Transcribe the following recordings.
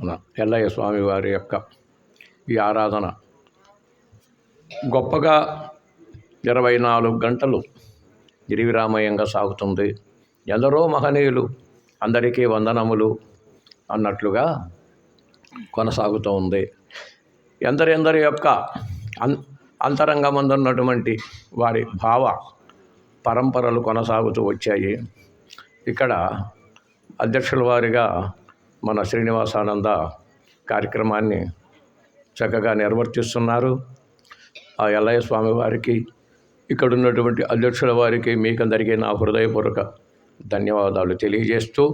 మన ఎల్లయ్య స్వామి వారి యొక్క ఈ ఆరాధన గొప్పగా ఇరవై నాలుగు గంటలు గిరివిరామయంగా సాగుతుంది. ఎందరో మహనీయులు అందరికీ వందనములు అన్నట్లుగా కొనసాగుతూ ఉంది. ఎందరెందరి యొక్క అన్ అంతరంగమందున్నటువంటి వారి భావ పరంపరలు కొనసాగుతూ వచ్చాయి. ఇక్కడ అధ్యక్షుల వారిగా మన శ్రీనివాసానంద కార్యక్రమాన్ని చక్కగా నిర్వర్తిస్తున్నారు. ఆ ఎల్లయ్య స్వామి వారికి ఇక్కడ ఉన్నటువంటి అధ్యక్షుల వారికి మీకందరికీ నా హృదయపూర్వక ధన్యవాదాలు తెలియజేస్తూ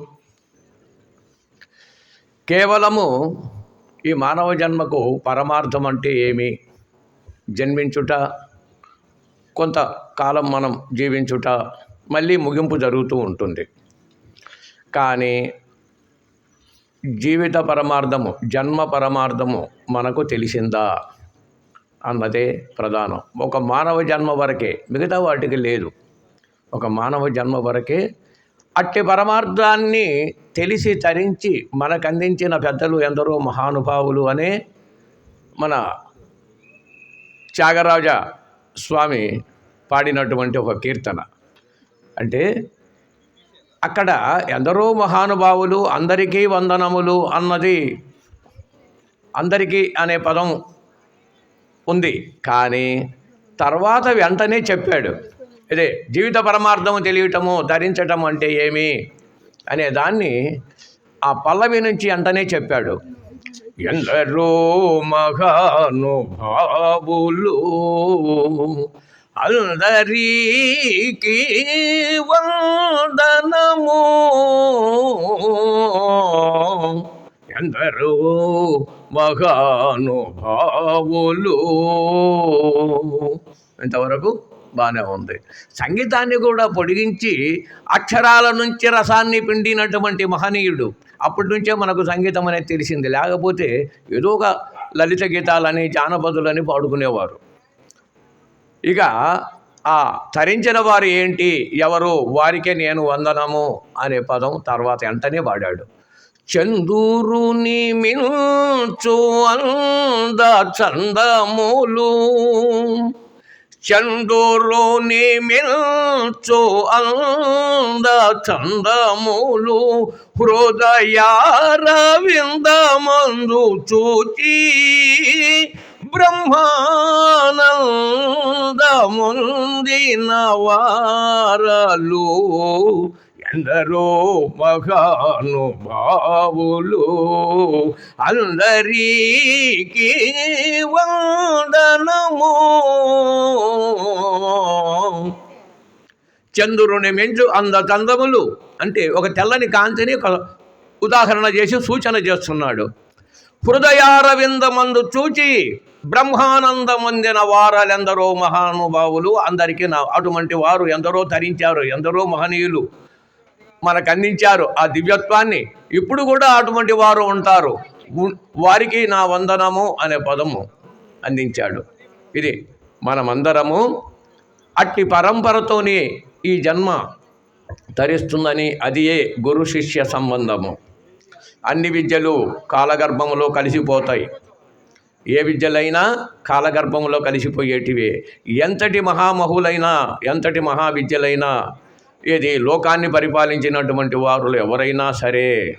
కేవలము ఈ మానవ జన్మకు పరమార్థం అంటే ఏమి? జన్మించుట కొంత కాలం మనం జీవించుట మళ్ళీ ముగింపు జరుగుతూ ఉంటుంది. కానీ జీవిత పరమార్థము జన్మ పరమార్థము మనకు తెలిసిందా? అన్నదే ప్రధానం. ఒక మానవ జన్మ వరకే మిగతా వాటికి లేదు. ఒక మానవ జన్మ వరకే అట్టి పరమార్థాన్ని తెలిసి తరించి మనకు అందించిన పెద్దలు ఎందరో మహానుభావులు అనే మన త్యాగరాజ స్వామి పాడినటువంటి ఒక కీర్తన. అంటే అక్కడ ఎందరో మహానుభావులు అందరికీ వందనములు అన్నది అందరికీ అనే పదం ఉంది. కానీ తర్వాత వెంటనే చెప్పాడు. ఇదే జీవిత పరమార్థము తెలియటము ధరించటం అంటే ఏమి అనే దాన్ని ఆ పల్లవి నుంచి వెంటనే చెప్పాడు. ఎందరో మహానుభావులు అందరికి వందనము. ఎందరో మహానుభావులు. ఇంతవరకు బాగానే ఉంది. సంగీతాన్ని కూడా పొడిగించి అక్షరాల నుంచి రసాన్ని పిండినటువంటి మహనీయుడు. అప్పటి నుంచే మనకు సంగీతం అనేది తెలిసింది. లేకపోతే ఏదో ఒక లలిత గీతాలని జానపదులని పాడుకునేవారు. ఇక ఆ తరించిన వారు ఏంటి? ఎవరు? వారికే నేను వందనము అనే పదం తర్వాత వెంటనే వాడాడు. చందూరుని మించు అంద చందములు చందూరుని మించు అంద చందములు హృదయారవిందమందు చూచి బ్రహ్మానందముందిన వారలు ఎందరో మహానుభావులు అందరికీ వందనము. చంద్రుని మెంచు అంద కందములు అంటే ఒక తెల్లని కాంతిని ఒక ఉదాహరణ చేసి సూచన చేస్తున్నాడు. హృదయారవిందమందు చూచి బ్రహ్మానందమందిన వారలెందరో మహానుభావులు అందరికీ నా అటువంటి వారు ఎందరో ధరించారు ఎందరో మహనీయులు మనకు అందించారు ఆ దివ్యత్వాన్ని. ఇప్పుడు కూడా అటువంటి వారు ఉంటారు. వారికి నా వందనము అనే పదము అందించాడు. ఇది మనమందరము అట్టి పరంపరతోనే ఈ జన్మ ధరిస్తుందని అదియే గురు శిష్య సంబంధము. అన్ని విద్యలు కాలగర్భములో కలిసిపోతాయి. ఏ విద్యలైనా కాలగర్భంలో కలిసిపోయేటివే. ఎంతటి మహామహులైనా ఎంతటి మహావిద్యలైనా ఏది లోకాన్ని పరిపాలించినటువంటి వారు ఎవరైనా సరే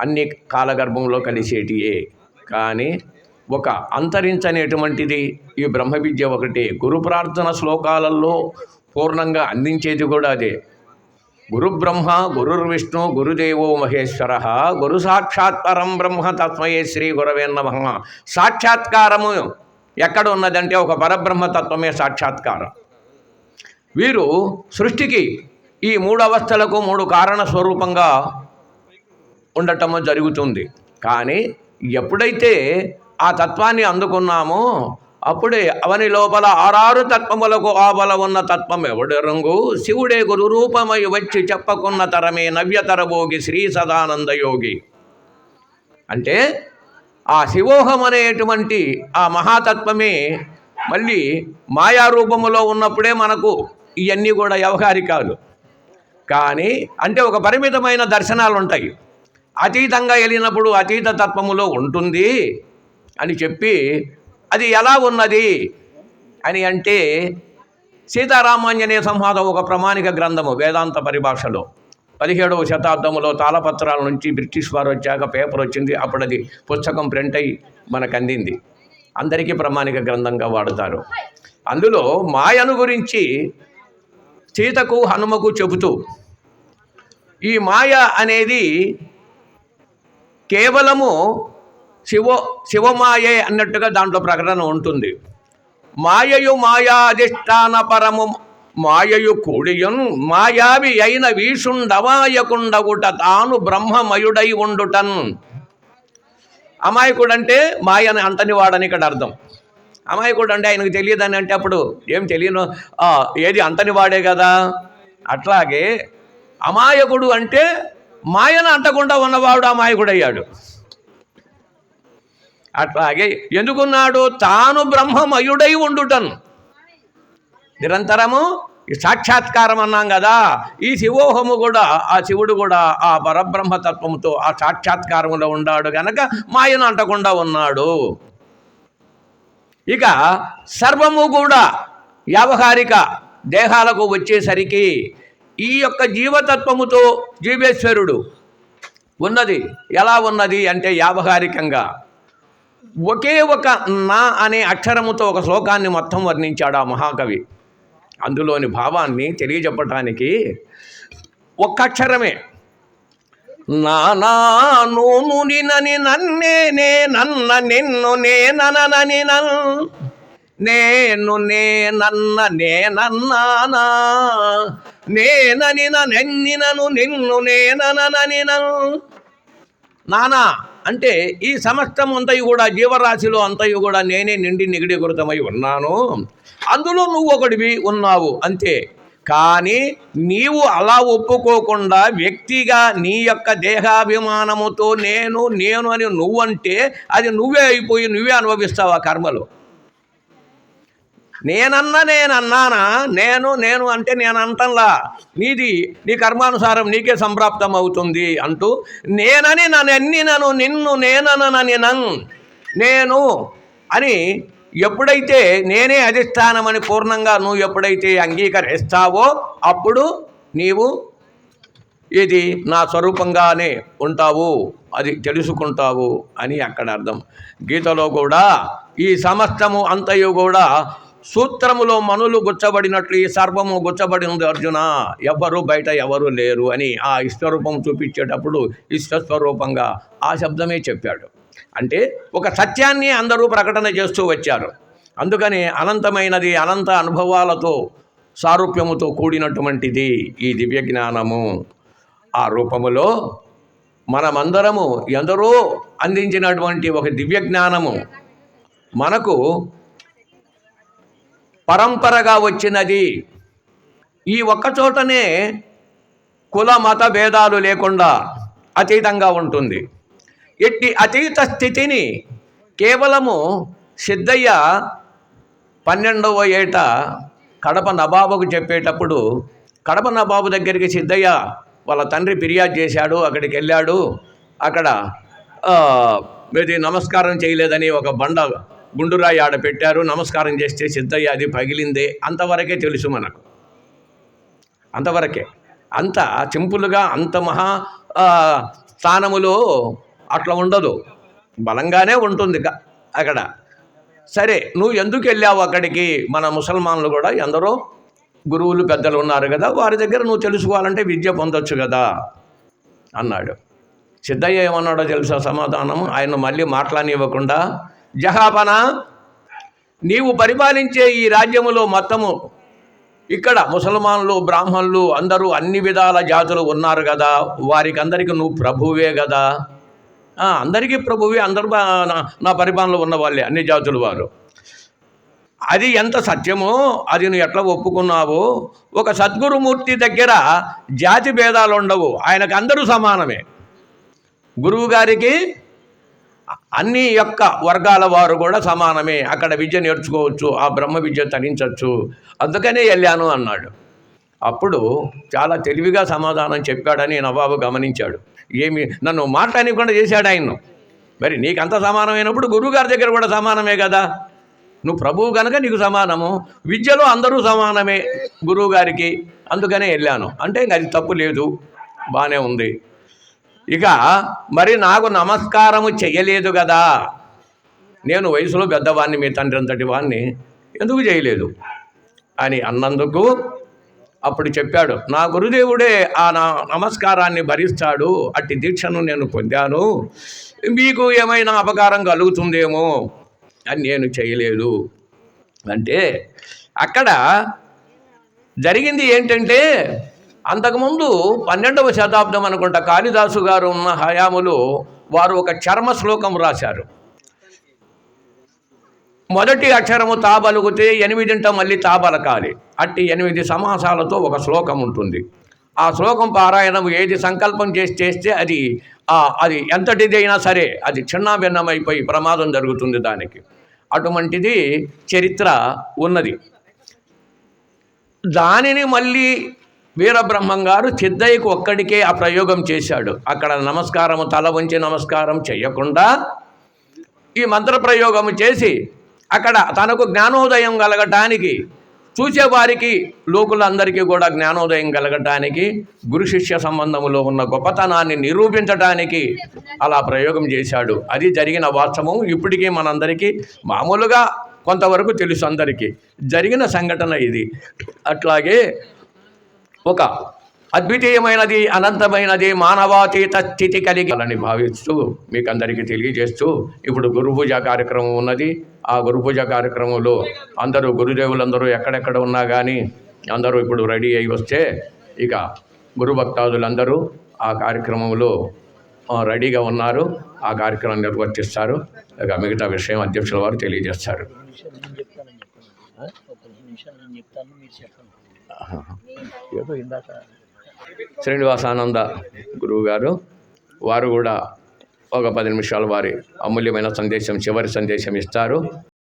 అన్ని కాలగర్భంలో కలిసేటియే. కానీ ఒక అంతరించనేటువంటిది ఈ బ్రహ్మ విద్య ఒకటి. గురు ప్రార్థన శ్లోకాలలో పూర్ణంగా అందించేది కూడా అదే. గురుబ్రహ్మ గురుర్విష్ణు గురుదేవో మహేశ్వర గురు సాక్షాత్ పరం బ్రహ్మ తత్మయే శ్రీ గురవే నమ. సాక్షాత్కారము ఎక్కడ ఉన్నదంటే ఒక పరబ్రహ్మ తత్వమే సాక్షాత్కారం. వీరు సృష్టికి ఈ మూడు అవస్థలకు మూడు కారణ స్వరూపంగా ఉండటము జరుగుతుంది. కానీ ఎప్పుడైతే ఆ తత్వాన్ని అందుకున్నామో అప్పుడే అవని లోపల ఆరారు తత్వములకు ఆవల ఉన్న తత్వం ఎవడు రంగు శివుడే గురు రూపమై వచ్చి చెప్పకున్న తరమే నవ్యతరభోగి శ్రీ సదానంద యోగి. అంటే ఆ శివోహం అనేటువంటి ఆ మహాతత్వమే మళ్ళీ మాయారూపములో ఉన్నప్పుడే మనకు ఇవన్నీ కూడా వ్యవహారికాలు. కానీ అంటే ఒక పరిమితమైన దర్శనాలు ఉంటాయి అతీతంగా వెళ్ళినప్పుడు అతీత తత్వములో ఉంటుంది అని చెప్పి అది ఎలా ఉన్నది? అని అంటే సీతారామాంజనేయ సంవాదం ఒక ప్రామాణిక గ్రంథము వేదాంత పరిభాషలో. పదిహేడవ శతాబ్దంలో తాళపత్రాల నుంచి బ్రిటిష్ వారు వచ్చాక పేపర్ వచ్చింది. అప్పుడు అది పుస్తకం ప్రింట్ అయ్యి మనకు అందింది. అందరికీ ప్రామాణిక గ్రంథంగా వాడుతారు. అందులో మాయను గురించి సీతకు హనుమకు చెబుతూ ఈ మాయ అనేది కేవలము శివ శివమాయే అన్నట్టుగా దాంట్లో ప్రకటన ఉంటుంది. మాయయు మాయాధిష్టాన పరము మాయయు కూడియున్ మాయావి అయిన వీషుండవాయకుండగుట తాను బ్రహ్మమయుడై ఉండుటన్. అమాయకుడు అంటే మాయని అంతని వాడని ఇక్కడ అర్థం. అమాయకుడు అంటే ఆయనకు తెలియదని అంటే అప్పుడు ఏం తెలియను? ఆ, ఏది అంతని వాడే కదా. అట్లాగే అమాయకుడు అంటే మాయను అంటకుండా ఉన్నవాడు అమాయకుడయ్యాడు. అట్లాగే ఎందుకున్నాడు తాను బ్రహ్మమయుడై ఉండుటను. నిరంతరము ఈ సాక్షాత్కారం అన్నాం కదా ఈ శివోహము కూడా ఆ శివుడు కూడా ఆ పరబ్రహ్మతత్వంతో ఆ సాక్షాత్కారములో ఉన్నాడు గనక మాయను అంటకుండా ఉన్నాడు. ఇక సర్వము కూడా వ్యావహారిక దేహాలకు వచ్చేసరికి ఈ యొక్క జీవతత్వముతో జీవేశ్వరుడు ఉన్నది. ఎలా ఉన్నది అంటే వ్యావహారికంగా ఒకే ఒక నా అనే అక్షరముతో ఒక శ్లోకాన్ని మొత్తం వర్ణించాడు ఆ మహాకవి. అందులోని భావాన్ని తెలియజెప్పటానికి ఒక్క అక్షరమే. నానా నూను నినని నన్నే నే నన్న నిన్ను నేననని నన్ నేను నే నన్న నేనన్నానా నేనని నెన్నినను నిన్ను నేననని నన్ను నానా. అంటే ఈ సమస్తం అంతయు కూడా జీవరాశిలో అంతయు కూడా నేనే నిండి నిగిడీకృతమై ఉన్నాను. అందులో నువ్వు ఒకడివి ఉన్నావు అంతే. కానీ నీవు అలా ఒప్పుకోకుండా వ్యక్తిగా నీ యొక్క దేహాభిమానముతో నేను నేను అని నువ్వంటే అది నువ్వే అయిపోయి నువ్వే అనుభవిస్తావు ఆ కర్మలు? నేనన్నా నేనన్నానా? నేను నేను అంటే నేను అంటంలా నీది నీ కర్మానుసారం నీకే సంప్రాప్తం అవుతుంది అంటూ నేనని నన్ను ఎన్ని నన్ను నిన్ను నేననని నన్ నేను అని ఎప్పుడైతే నేనే అధిష్టానమని పూర్ణంగా నువ్వు ఎప్పుడైతే అంగీకరిస్తావో అప్పుడు నీవు ఇది నా స్వరూపంగానే ఉంటావు. అది తెలుసుకుంటావు అని అక్కడ అర్థం. గీతలో కూడా ఈ సమస్తము అంతయు కూడా సూత్రములో మనులు గుచ్చబడినట్లు ఈ సర్వము గుచ్చబడినది అర్జున. ఎవ్వరు బయట ఎవరు లేరు అని ఆ ఇష్టరూపం చూపించేటప్పుడు ఇష్టస్వరూపంగా ఆ శబ్దమే చెప్పాడు. అంటే ఒక సత్యాన్ని అందరూ ప్రకటన చేస్తూ వచ్చారు. అందుకని అనంతమైనది అనంత అనుభవాలతో సారూప్యముతో కూడినటువంటిది ఈ దివ్య జ్ఞానము. ఆ రూపములో మనమందరము ఎందరో అందించినటువంటి ఒక దివ్య జ్ఞానము. మనకు పరంపరగా వచ్చినది. ఈ ఒక్క చోటనే కుల మత భేదాలు లేకుండా అతీతంగా ఉంటుంది. ఎట్టి అతీత స్థితిని కేవలము సిద్ధయ్య పన్నెండవ ఏట కడప నబాబుకు చెప్పేటప్పుడు కడప నబాబు దగ్గరికి సిద్ధయ్య వాళ్ళ తండ్రి ఫిర్యాదు చేశాడు అక్కడికి వెళ్ళాడు. అక్కడ ఆ, ఇది నమస్కారం చేయలేదని ఒక బండ గుండురాయి ఆడ పెట్టారు నమస్కారం చేస్తే సిద్ధయ్య అది పగిలిందే అంతవరకే తెలుసు మనకు. అంతవరకే. అంత సింపుల్గా అంత మహా స్థానములో అట్లా ఉండదు. బలంగానే ఉంటుంది క- అక్కడ. సరే నువ్వు ఎందుకు వెళ్ళావు అక్కడికి? మన ముసల్మాన్లు కూడా ఎందరో గురువులు పెద్దలు ఉన్నారు కదా వారి దగ్గర నువ్వు తెలుసుకోవాలంటే విద్య పొందొచ్చు కదా అన్నాడు. సిద్ధయ్య ఏమన్నాడో తెలుసా సమాధానం? ఆయన మళ్ళీ మాట్లాడనివ్వకుండా జహాపన నీవు పరిపాలించే ఈ రాజ్యములో మొత్తము ఇక్కడ ముసల్మాన్లు బ్రాహ్మణులు అందరూ అన్ని విధాల జాతులు ఉన్నారు కదా వారికి అందరికీ నువ్వు ప్రభువే కదా అందరికీ ప్రభువే అందరు నా- పరిపాలనలో ఉన్న వాళ్ళే అన్ని జాతులు వారు. అది ఎంత సత్యమో అది నువ్వు ఎట్లా ఒప్పుకున్నావు ఒక సద్గురుమూర్తి దగ్గర జాతి భేదాలు ఉండవు ఆయనకు అందరూ సమానమే. గురువు గారికి అన్ని యొక్క వర్గాల వారు కూడా సమానమే. అక్కడ విద్య నేర్చుకోవచ్చు ఆ బ్రహ్మ విద్య తరించవచ్చు అందుకనే వెళ్ళాను అన్నాడు. అప్పుడు చాలా తెలివిగా సమాధానం చెప్పాడని నవాబు గమనించాడు. ఏమి నన్ను మాట్లాడకుండా చేశాడు ఆయన్ను మరి నీకంత సమానమైనప్పుడు గురువుగారి దగ్గర కూడా సమానమే కదా? నువ్వు ప్రభువు కనుక నీకు సమానము. విద్యలో అందరూ సమానమే గురువు గారికి. అందుకనే వెళ్ళాను. అంటే ఇంక అది తప్పు లేదు. బాగానే ఉంది. ఇక మరి నాకు నమస్కారము చెయ్యలేదు కదా. నేను వయసులో పెద్దవాణ్ణి మీ తండ్రి అంతటి వాణ్ణి ఎందుకు చేయలేదు? అని అన్నందుకు అప్పుడు చెప్పాడు నా గురుదేవుడే ఆ నా నమస్కారాన్ని భరిస్తాడు అట్టి దీక్షను నేను పొందాను. మీకు ఏమైనా అపకారం కలుగుతుందేమో అని నేను చేయలేదు. అంటే అక్కడ జరిగింది ఏంటంటే అంతకుముందు పన్నెండవ శతాబ్దం అనుకుంటా కాళిదాసు గారు ఉన్న హయాములో వారు ఒక చర్మ శ్లోకం రాశారు. మొదటి అక్షరము తాబలుగుతే ఎనిమిదింట మళ్ళీ తాబలకాలి. అట్టి ఎనిమిది సమాసాలతో ఒక శ్లోకం ఉంటుంది. ఆ శ్లోకం పారాయణం ఏది సంకల్పం చేసి చేస్తే అది అది ఎంతటిదైనా సరే అది చిన్నాభిన్నమైపోయి ప్రమాదం జరుగుతుంది దానికి. అటువంటిది చరిత్ర ఉన్నది. దానిని మళ్ళీ వీరబ్రహ్మం గారు చిద్దయ్యకు ఒక్కడికే ఆ ప్రయోగం చేశాడు. అక్కడ నమస్కారం తల ఉంచి నమస్కారం చేయకుండా ఈ మంత్ర ప్రయోగం చేసి అక్కడ తనకు జ్ఞానోదయం కలగటానికి చూసేవారికి లోకులందరికీ కూడా జ్ఞానోదయం కలగటానికి గురు శిష్య సంబంధంలో ఉన్న గొప్పతనాన్ని నిరూపించటానికి అలా ప్రయోగం చేశాడు. అది జరిగిన వాస్తవం ఇప్పటికీ మనందరికీ మామూలుగా కొంతవరకు తెలుసు అందరికీ. జరిగిన సంఘటన ఇది. అట్లాగే ఒక అద్వితీయమైనది అనంతమైనది మానవాతీత స్థితి కలిగాలని భావిస్తూ మీకు అందరికీ తెలియజేస్తూ ఇప్పుడు గురు పూజ కార్యక్రమం ఉన్నది. ఆ గురు పూజ కార్యక్రమంలో అందరూ గురుదేవులందరూ ఎక్కడెక్కడ ఉన్నా కానీ అందరూ ఇప్పుడు రెడీ అయి వస్తే ఇక గురు భక్తాదులందరూ ఆ కార్యక్రమంలో రెడీగా ఉన్నారు. ఆ కార్యక్రమం నిర్వర్తిస్తారు. ఇక మిగతా విషయం అధ్యక్షుల వారు తెలియజేస్తారు. ఏదో ఇందాక. శ్రీనివాసానంద గురువు గారు వారు కూడా ఒక పది నిమిషాలు వారి అమూల్యమైన సందేశం చివరి సందేశం ఇస్తారు.